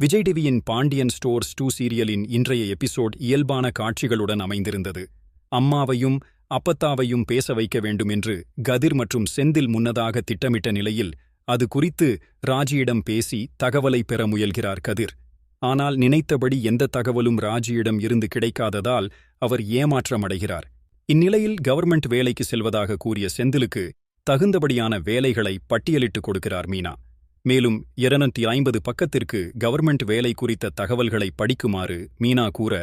விஜய் டிவியின் Pandian stores two சீரியலின் இன்றைய episode இயல்பான காட்சிகளுடன் அமைந்திருந்தது. அம்மாவையும் அப்பத்தாவையும் பேச வைக்க வேண்டும் என்று கதிர் மற்றும் செந்தில் முன்னதாக திட்டமிட்ட நிலையில் அது குறித்து ராஜியிடம் பேசி தகவலை பெற முயல்கிறார் கதிர். ஆனால் நினைத்தபடி எந்த தகவலும் ராஜியிடம் இருந்து கிடைக்காததால் அவர் ஏமாற்றமடைகிறார். இந்நிலையில் கவர்மெண்ட் வேலைக்கு செல்வதாக கூறிய செந்திலுக்கு தகுந்தபடியான வேலைகளை பட்டியலிட்டுக் கொடுக்கிறார் மீனா. மேலும் இருநூற்றி ஐம்பது பக்கத்திற்கு கவர்மெண்ட் வேலை குறித்த தகவல்களை படிக்குமாறு மீனா கூற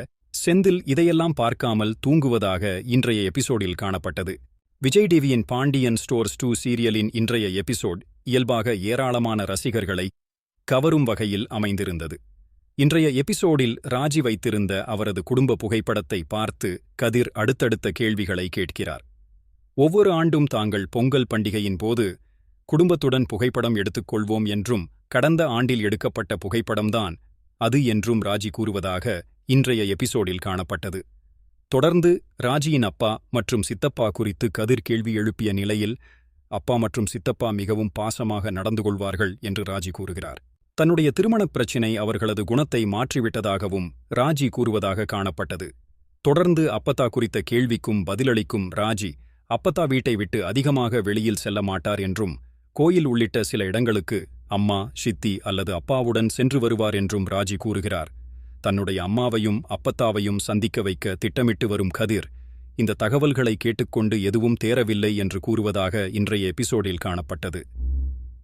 செந்தில் இதையெல்லாம் பார்க்காமல் தூங்குவதாக இன்றைய எபிசோடில் காணப்பட்டது. விஜய் டிவியின் பாண்டியன் ஸ்டோர்ஸ் டூ சீரியலின் இன்றைய எபிசோட் இயல்பாக ஏராளமான ரசிகர்களை கவரும் வகையில் அமைந்திருந்தது. இன்றைய எபிசோடில் ராஜி வைத்திருந்த அவரது குடும்ப புகைப்படத்தை பார்த்து கதிர் அடுத்தடுத்த கேள்விகளை கேட்கிறார். ஒவ்வொரு ஆண்டும் தாங்கள் பொங்கல் பண்டிகையின் போது குடும்பத்துடன் புகைப்படம் எடுத்துக்கொள்வோம் என்றும் கடந்த ஆண்டில் எடுக்கப்பட்ட புகைப்படம்தான் அது என்றும் ராஜி கூறுவதாக இன்றைய எபிசோடில் காணப்பட்டது. தொடர்ந்து ராஜியின் அப்பா மற்றும் சித்தப்பா குறித்து கதிர் கேள்வி எழுப்பிய நிலையில் அப்பா மற்றும் சித்தப்பா மிகவும் பாசமாக நடந்து கொள்வார்கள் என்று ராஜி கூறுகிறார். தன்னுடைய திருமணப் பிரச்சினை அவர்களது குணத்தை மாற்றிவிட்டதாகவும் ராஜி கூறுவதாக காணப்பட்டது. தொடர்ந்து அப்பத்தா குறித்த கேள்விக்கும் பதிலளிக்கும் ராஜி அப்பத்தா வீட்டை விட்டு அதிகமாக வெளியில் செல்ல மாட்டார் என்றும் கோயில் உள்ளிட்ட சில இடங்களுக்கு அம்மா சித்தி அல்லது அப்பாவுடன் சென்று வருவார் என்றும் ராஜி கூறுகிறார். தன்னுடைய அம்மாவையும் அப்பத்தாவையும் சந்திக்க வைக்க திட்டமிட்டு வரும் கதிர் இந்த தகவல்களை கேட்டுக்கொண்டு எதுவும் தேரவில்லை என்று கூறுவதாக இன்றைய எபிசோடில் காணப்பட்டது.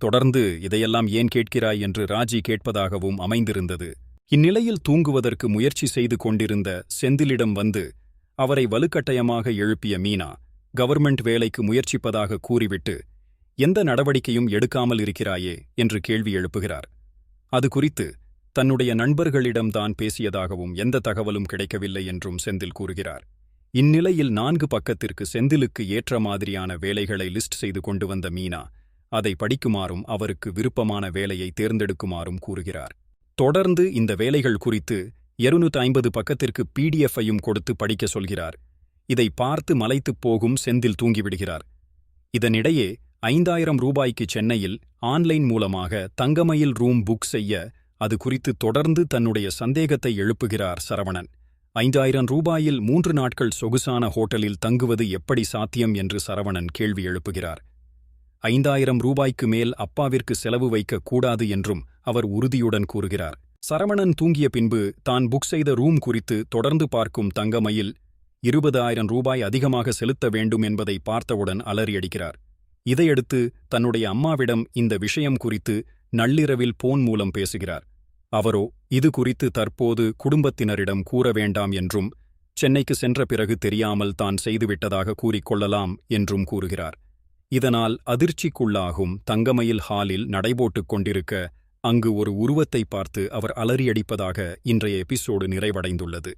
தொடர்ந்து இதையெல்லாம் ஏன் கேட்கிறாய் என்று ராஜி கேட்பதாகவும் அமைந்திருந்தது. இந்நிலையில் தூங்குவதற்கு முயற்சி செய்து கொண்டிருந்த செந்திலிடம் வந்து அவரை வலுக்கட்டாயமாக எழுப்பிய மீனா கவர்மெண்ட் வேலைக்கு முயற்சிப்பதாக கூறிவிட்டு எந்த நடவடிக்கையும் எடுக்காமல் இருக்கிறாயே என்று கேள்வி எழுப்புகிறார். அது குறித்து தன்னுடைய நண்பர்களிடம்தான் பேசியதாகவும் எந்த தகவலும் கிடைக்கவில்லை என்றும் செந்தில் கூறுகிறார். இந்நிலையில் நான்கு பக்கத்திற்கு செந்திலுக்கு ஏற்ற மாதிரியான வேலைகளை லிஸ்ட் செய்து கொண்டு வந்த மீனா அதை படிக்குமாறும் அவருக்கு விருப்பமான வேலையை தேர்ந்தெடுக்குமாறும் கூறுகிறார். தொடர்ந்து இந்த வேலைகள் குறித்து இருநூற்றி ஐம்பது பக்கத்திற்கு பிடிஎஃப்ஐயும் கொடுத்து படிக்க சொல்கிறார். இதை பார்த்து மலைத்துப் போகும் செந்தில் தூங்கிவிடுகிறார். இதனிடையே ஐந்தாயிரம் ரூபாய்க்கு சென்னையில் ஆன்லைன் மூலமாக தங்கமயில் ரூம் புக் செய்ய அது குறித்து தொடர்ந்து தன்னுடைய சந்தேகத்தை எழுப்புகிறார் சரவணன். ஐந்தாயிரம் ரூபாயில் மூன்று நாட்கள் சொகுசான ஹோட்டலில் தங்குவது எப்படி சாத்தியம் என்று சரவணன் கேள்வி எழுப்புகிறார். ஐந்தாயிரம் ரூபாய்க்கு மேல் அப்பாவிற்கு செலவு வைக்க கூடாது என்றும் அவர் உறுதியுடன் கூறுகிறார். சரவணன் தூங்கிய பின்பு தான் புக் செய்த ரூம் குறித்து தொடர்ந்து பார்க்கும் தங்கமயில் இருபது ஆயிரம் ரூபாய் அதிகமாக செலுத்த வேண்டும் என்பதை பார்த்தவுடன் அலறியடிக்கிறார். இதையடுத்து தன்னுடைய அம்மாவிடம் இந்த விஷயம் குறித்து நள்ளிரவில் போன் மூலம் பேசுகிறார். அவரோ இது குறித்து தற்போது குடும்பத்தினரிடம் கூற வேண்டாம் என்றும் சென்னைக்கு சென்ற பிறகு தெரியாமல் தான் செய்துவிட்டதாக கூறிக்கொள்ளலாம் என்றும் கூறுகிறார். இதனால் அதிர்ச்சிக்குள்ளாகும் தங்கமயில் ஹாலில் நடைபோட்டுக் கொண்டிருக்க அங்கு ஒரு உருவத்தை பார்த்து அவர் அலறியடிப்பதாக இன்றைய எபிசோடு நிறைவடைந்துள்ளது.